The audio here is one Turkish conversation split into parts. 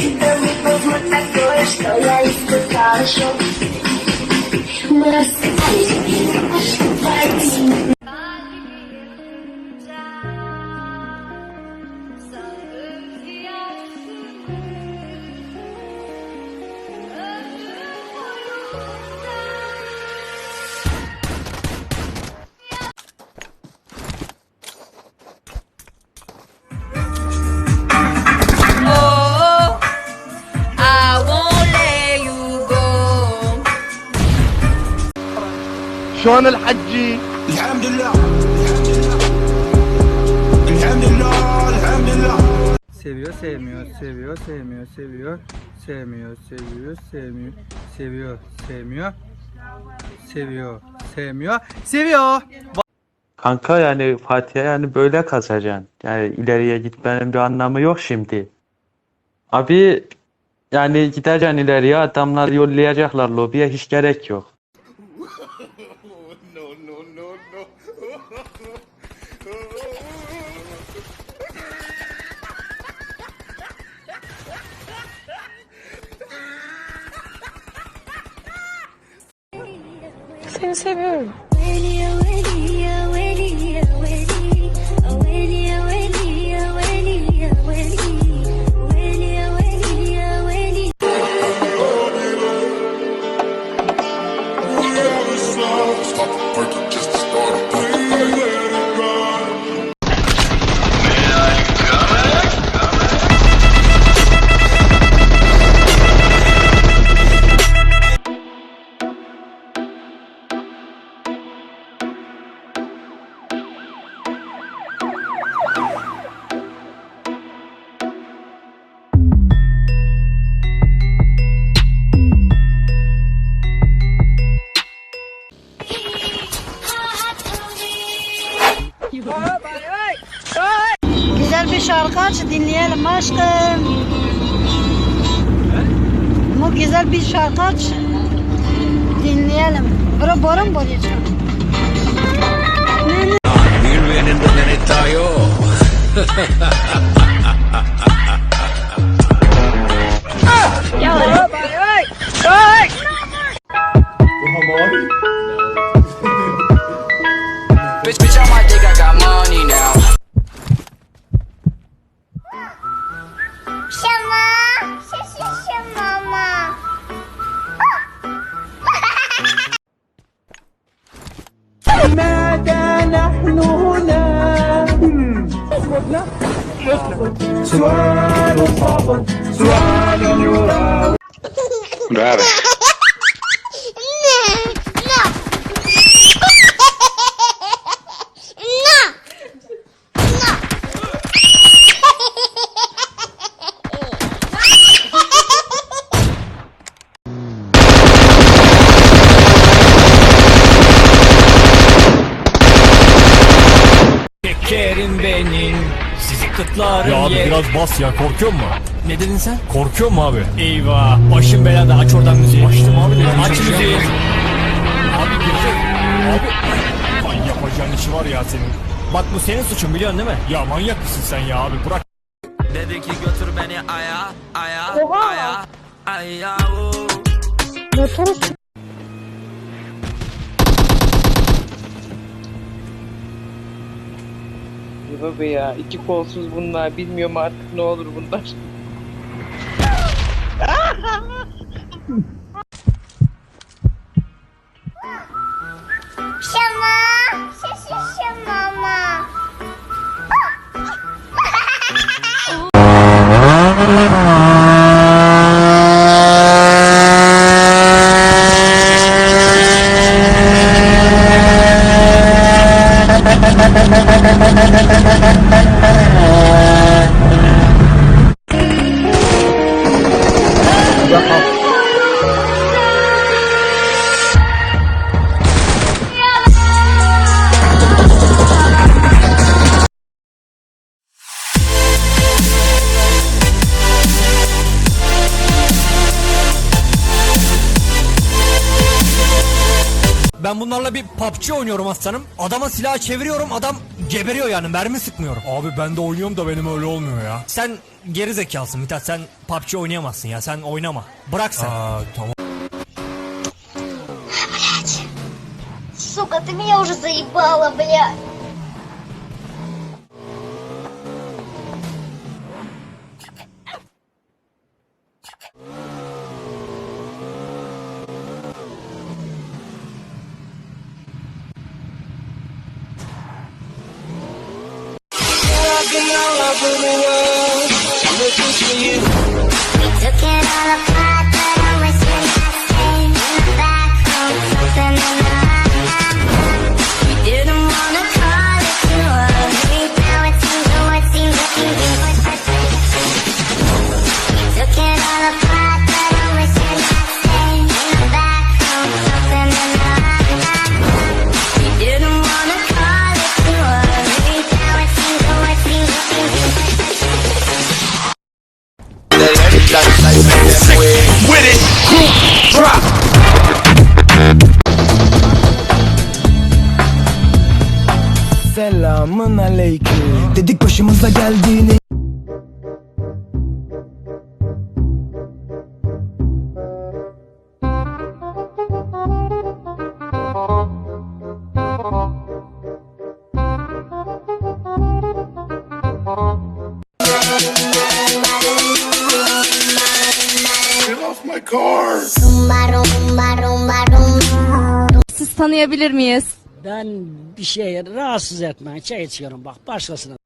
Привыкнуть мы такое, что я испытала шок Мы расстались, пойти شلون الحجي الحمد لله الحمد لله الحمد لله Seviyor, sevmiyor, seviyor, sevmiyor, seviyor, sevmiyor, seviyor, sevmiyor, seviyor, sevmiyor, seviyor, sevmiyor, seviyor. Kanka yani Fatih'e yani böyle kazacaksın. Yani ileriye gitmenin bir anlamı yok şimdi. Abi yani gideceksin ileriye adamlar yollayacaklar lobiye hiç gerek yok. Seni seviyorum. Bu güzel bir şarkı aç dinleyelim. Bura borun boyayacak. Bitch, Kerim benim Sizi kıtlarım Ya abi yer- biraz bas ya korkuyor mu? Ne dedin sen? Korkuyor mu abi? Eyvah başım belada aç oradan müziği Açtım abi dedim. Aç müziği. Abi girecek. Abi. Ay yapacağın işi var ya senin. Bak bu senin suçun biliyorsun değil mi? Ya manyak mısın sen ya abi bırak. Dedi ki götür beni aya, aya, aya, aya. oh. Motoru Baba ya iki kolsuz bunlar bilmiyorum artık ne olur bunlar. 什么？这是什么嘛？ يا bunlarla bir PUBG oynuyorum aslanım. Adama silahı çeviriyorum adam geberiyor yani mermi sıkmıyorum. Abi ben de oynuyorum da benim öyle olmuyor ya. Sen geri zekalısın Mithat sen PUBG oynayamazsın ya sen oynama. Bırak sen. Aa tamam. Сука, ты меня уже заебала, блядь. Başımıza geldiğini. Rumba, rumba, rumba, rumba. Siz tanıyabilir miyiz? Ben bir şey rahatsız etme. Çay içiyorum bak başkasına.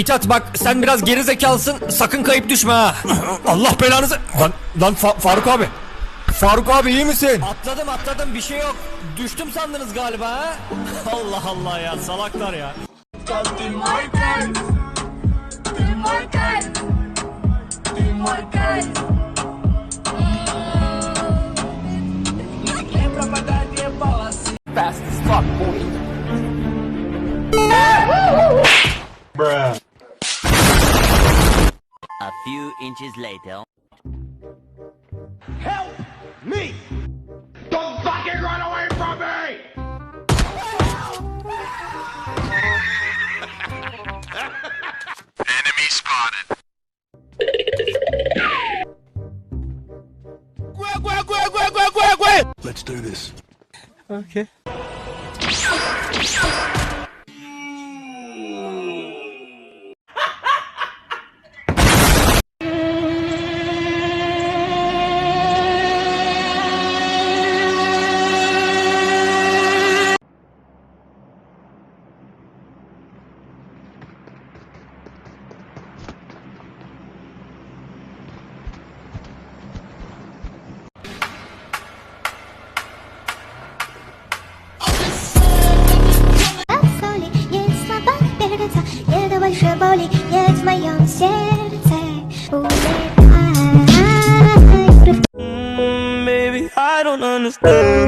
Mithat bak sen biraz geri zekalısın sakın kayıp düşme ha. Allah belanızı. Lan, lan Fa- Faruk abi. Faruk abi iyi misin? Atladım atladım bir şey yok. Düştüm sandınız galiba ha. Allah Allah ya salaklar ya. A few inches later. Help me! Don't fucking run away from me! Enemy spotted. Let's do this. Okay. Uh.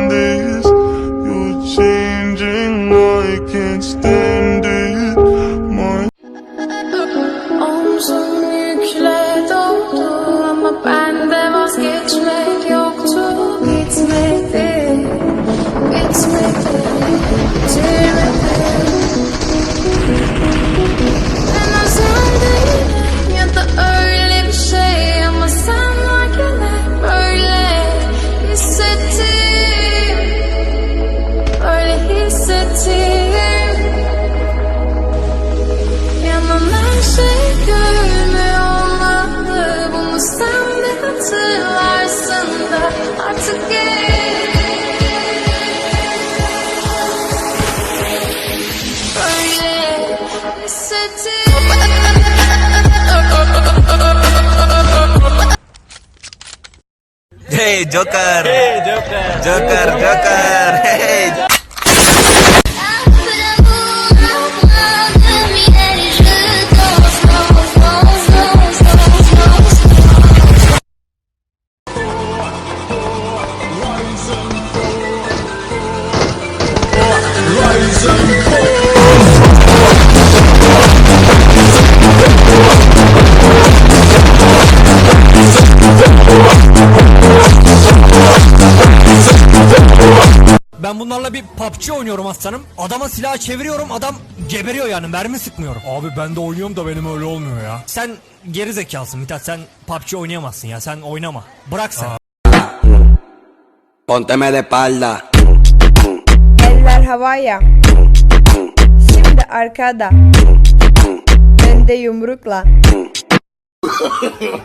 Hey Joker. Hey Joker. Joker, Joker. Hey. Sonra bir PUBG oynuyorum aslanım. Adama silah çeviriyorum adam geberiyor yani mermi sıkmıyorum. Abi ben de oynuyorum da benim öyle olmuyor ya. Sen geri zekalısın Mithat sen PUBG oynayamazsın ya sen oynama. Bırak sen. Pónteme de espalda. Eller havaya. Şimdi arkada. Ben de yumrukla.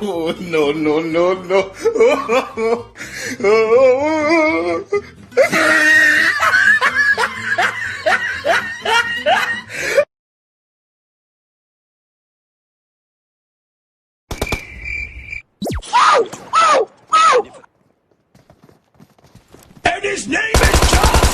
no, no, no, no. And his name is John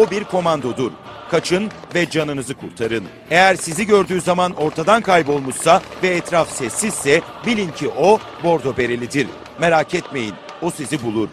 o bir komandodur. Kaçın ve canınızı kurtarın. Eğer sizi gördüğü zaman ortadan kaybolmuşsa ve etraf sessizse bilin ki o bordo berelidir. Merak etmeyin o sizi bulur.